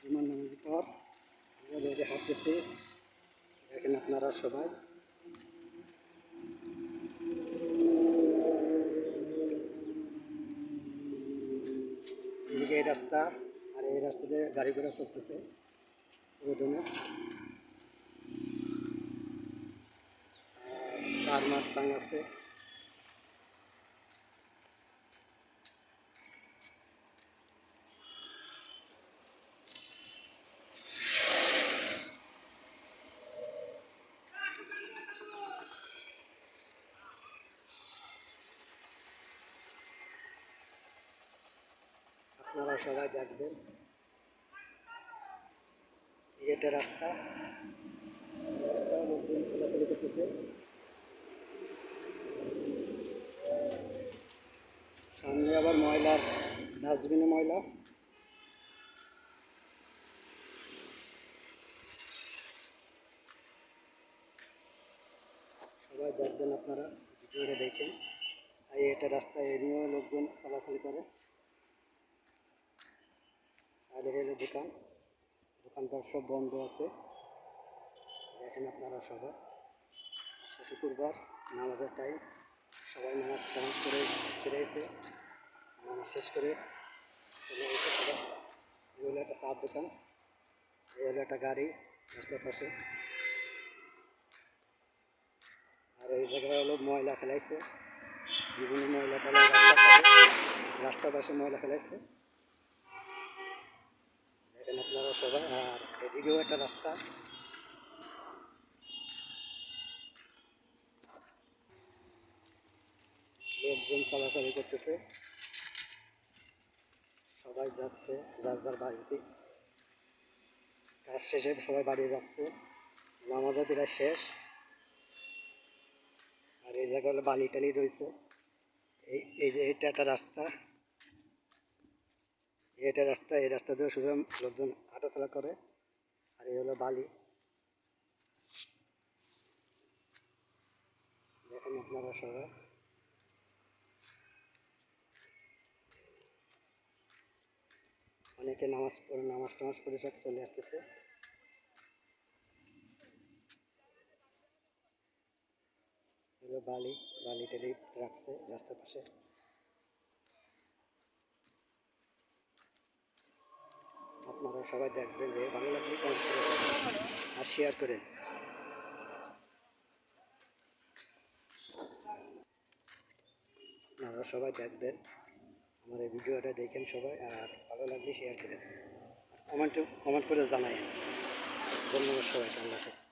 জুমার নামাজ পর আমরা হাঁটতেছি। দেখেন আপনারা সবাই। এদিকে এই রাস্তা, আর এই রাস্তা দিয়ে গাড়ি ঘোড়া চলতেছে। রোদমে তার মাঠ টাং আপনারা সবাই দেখবেন। একটা রাস্তা। রাস্তা লোকজন চলাচল করতেছে। সামনে আবার ময়লার ডাস্টবিনে ময়লা। সবাই দেখবেন আপনারা, ভিডিওটা দেখেন। আর এই একটা রাস্তা এমনিও লোকজন চলাচল করে। এই হলো দোকান। দোকানপাট সব বন্ধ আছে। দেখেন আপনারা সবাই। আজকে শুক্রবার নামাজের টাইম সবাই নামাজ টামাজ করে ফিরে এসে নামাজ শেষ করে চলে এসে সবাই। এই হলো একটা চার দোকান। এই হলো একটা গাড়ি রাস্তার পাশে। আর এই জায়গায় হলো ময়লা ফেলাইছে। বিভিন্ন ময়লা টয়লা রাস্তার পাশে। রাস্তার পাশে ময়লা ফেলাইছে দেখেন আপনারা সবাই, আর এদিকেও একটা রাস্তা। লোকজন চলাচলি করতেছে। সবাই যাচ্ছে, যার যার বাড়িতে। কাজ শেষে সবাই বাড়ি যাচ্ছে। নামাজও প্রায় শেষ। আর এই জায়গায় হলো বালি টালি রয়েছে। এই এই যে এটা একটা রাস্তা। এটা রাস্তা, এই রাস্তা দিয়ে শুধু লোকজন হাঁটাচলা করে, আর এই হলো বালি। দেখেন আপনারা সবাই। অনেকে নামাজ পড়ে, নামাজ টামাজ পড়ে সব চলে আসতেছে। বালি বালি টালি রাখছে রাস্তার পাশে আপনারা সবাই দেখবেন যে ভালো লাগলে করে আর শেয়ার করেন। আপনারা সবাই দেখবেন। আমার এই ভিডিওটা দেখেন সবাই, আর ভালো লাগলে শেয়ার করেন। আর কমেন্ট কমেন্ট করে জানাই ধন্যবাদ সবাইকে, আল্লাহ হাফেজ।